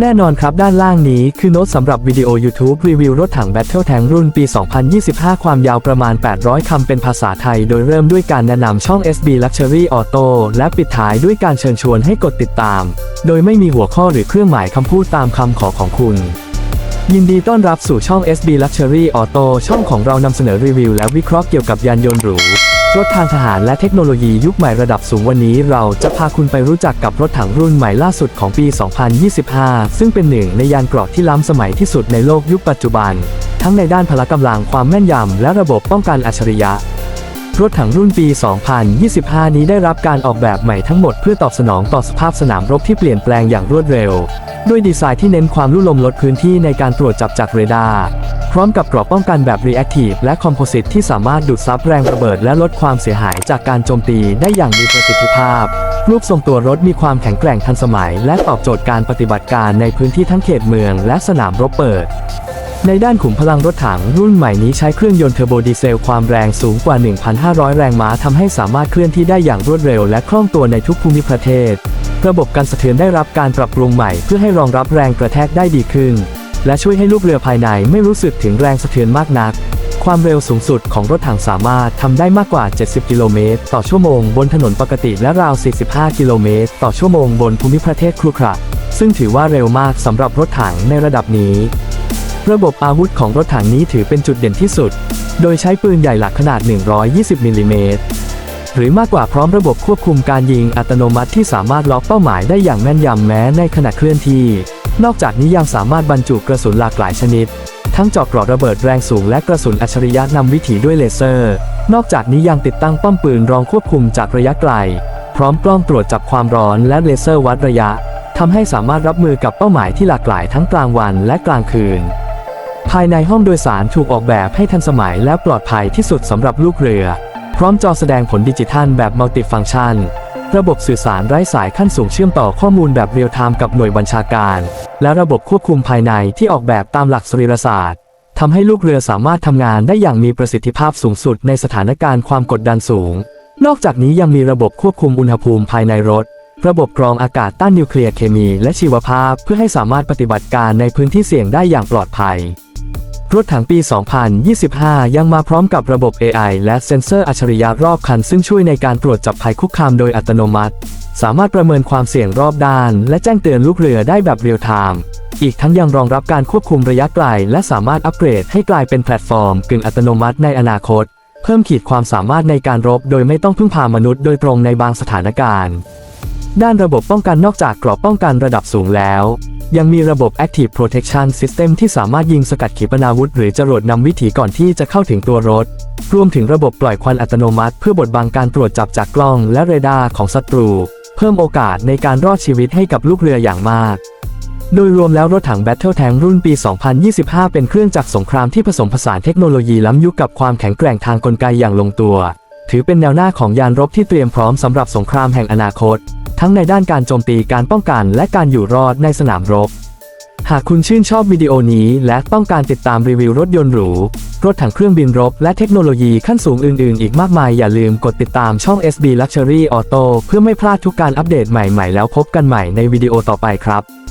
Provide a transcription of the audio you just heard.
แน่นอนครับด้านล่างนี้คือโน้ตสำหรับวิดีโอ YouTube รีวิวรถถัง Battle Tank รุ่นปี 2025 ความยาวประมาณ 800 คำเป็นภาษาไทย โดยเริ่มด้วยการแนะนำช่อง SB Luxury Auto และปิดท้ายด้วยการเชิญชวนให้กดติดตาม โดยไม่มีหัวข้อหรือเครื่องหมายคำพูดตามคำขอของคุณ ยินดีต้อนรับสู่ช่อง SB Luxury Auto ช่องของเรานำเสนอรีวิวและวิเคราะห์เกี่ยวกับยานยนต์หรู รถทางทหารและเทคโนโลยียุคใหม่ระดับสูงวันนี้ เราจะพาคุณไปรู้จักกับรถถังรุ่นใหม่ล่าสุดของปี 2025 ซึ่งเป็นหนึ่งในยานเกราะที่ล้ำสมัยที่สุดในโลกยุคปัจจุบัน ทั้งในด้านพละกำลังความแม่นยำและระบบป้องกันอัจฉริยะ รถถังรุ่นปี 2025 นี้ได้รับการออกแบบใหม่ทั้งหมดเพื่อตอบสนองต่อสภาพสนามรบที่เปลี่ยนแปลงอย่างรวดเร็ว ด้วยดีไซน์ที่เน้นความลุ่ลมลดพื้นที่ในการตรวจจับจากเรดาร์ พร้อมกับกรอบป้องกันแบบ Reactive และ Composite ที่สามารถดูดซับแรงระเบิดและลดความเสียหายจากการโจมตีได้อย่างมีประสิทธิภาพ รูปทรงตัวรถมีความแข็งแกร่งทันสมัย และตอบโจทย์การปฏิบัติการในพื้นที่ทั้งเขตเมืองและสนามรบเปิดในด้านขุมพลังรถถังรุ่นใหม่นี้ใช้เครื่องยนต์เทอร์โบดีเซลความแรงสูงกว่า 1,500 แรงม้าทำให้สามารถเคลื่อนที่ได้อย่างรวดเร็วและคล่องตัวในทุกภูมิประเทศ ระบบการสะเทือนได้รับการปรับปรุงใหม่เพื่อให้รองรับแรงกระแทกได้ดีขึ้น และช่วยให้ลูกเรือภายในไม่รู้สึกถึงแรงสะเทือนมากนัก ความเร็วสูงสุดของรถถังสามารถทำได้มากกว่า 70 กิโลเมตรต่อชั่วโมงบนถนนปกติและราว 45 กิโลเมตรต่อชั่วโมงบนภูมิประเทศครุขระซึ่งถือว่าเร็วมากสำหรับรถถังในระดับนี้ ระบบอาวุธของรถถังนี้ถือเป็นจุดเด่นที่สุด โดยใช้ปืนใหญ่หลักขนาด 120มิลลิเมตรหรือมากกว่าพร้อมระบบควบคุมการยิงอัตโนมัติที่สามารถล็อกเป้าหมายได้อย่างแม่นยำแม้ในขณะเคลื่อนที่ นอกจากนี้ยังสามารถบรรจุกระสุนหลากหลายชนิด ทั้งเจาะเกราะระเบิดแรงสูงและกระสุนอัจฉริยะนำวิถีด้วยเลเซอร์ นอกจากนี้ยังติดตั้งป้อมปืนรองควบคุมจากระยะไกล พร้อมกล้องตรวจจับความร้อนและเลเซอร์วัดระยะทำให้สามารถรับมือกับเป้าหมายที่หลากหลายทั้งกลางวันและกลางคืน ภายในห้องโดยสารถูกออกแบบให้ทันสมัยและปลอดภัยที่สุดสำหรับลูกเรือ พร้อมจอแสดงผลดิจิทัลแบบมัลติฟัง c t ชัน ระบบสื่อสารไร้สายขั้นสูงเชื่อมต่อข้อมูลแบบเรียลไทม์กับหน่วยบัญชาการ และระบบควบคุมภายในที่ออกแบบตามหลักสรีรศาสตร์ทำให้ลูกเรือสามารถทำงานได้อย่างมีประสิทธิภาพสูงสุดในสถานการณ์ความกดดันสูง นอกจากนี้ยังมีระบบควบคุมอุณหภูมิภายในรถ ระบบกรองอากาศต้านนิวเคลียร์เคมี และชีวภาพ เพื่อให้สามารถปฏิบัติการในพื้นที่เสี่ยงได้อย่างปลอดภัย รถถังปี 2025 ยังมาพร้อมกับระบบ AI และเซ็นเซอร์อัจฉริยะรอบคัน ซึ่งช่วยในการตรวจจับภัยคุกคามโดยอัตโนมัติ สามารถประเมินความเสี่ยงรอบด้าน และแจ้งเตือนลูกเรือได้แบบเรียลไทม์ อีกทั้งยังรองรับการควบคุมระยะไกล และสามารถอัปเกรดให้กลายเป็นแพลตฟอร์ม กึ่งอัตโนมัติในอนาคต เพิ่มขีดความสามารถในการรบ โดยไม่ต้องพึ่งพามนุษย์โดยตรงในบางสถานการณ์ ด้านระบบป้องกันนอกจากกรอบป้องกันระดับสูงแล้ว ยังมีระบบ Active Protection System ที่สามารถยิงสกัดขีปนาวุธหรือจรวดนำวิถีก่อนที่จะเข้าถึงตัวรถ รวมถึงระบบปล่อยควันอัตโนมัติ เพื่อบดบังการตรวจจับจากกล้องและเรดาร์ของศัตรู เพิ่มโอกาสในการรอดชีวิตให้กับลูกเรืออย่างมาก โดยรวมแล้วรถถัง Battle Tank รุ่นปี 2025 เป็นเครื่องจักรสงครามที่ผสมผสานเทคโนโลยีล้ำยุคกับความแข็งแกร่งทางกลไกอย่างลงตัว ถือเป็นแนวหน้าของยานรบที่เตรียมพร้อมสำหรับสงครามแห่งอนาคต ทั้งในด้านการโจมตีการป้องกันและการอยู่รอดในสนามรบ หากคุณชื่นชอบวิดีโอนี้และต้องการติดตามรีวิวรถยนต์หรู รถถังเครื่องบินรบและเทคโนโลยีขั้นสูงอื่นๆ อีกมากมายอย่าลืมกดติดตามช่อง SB Luxury Auto เพื่อไม่พลาดทุกการอัปเดตใหม่ๆ แล้วพบกันใหม่ในวิดีโอต่อไปครับ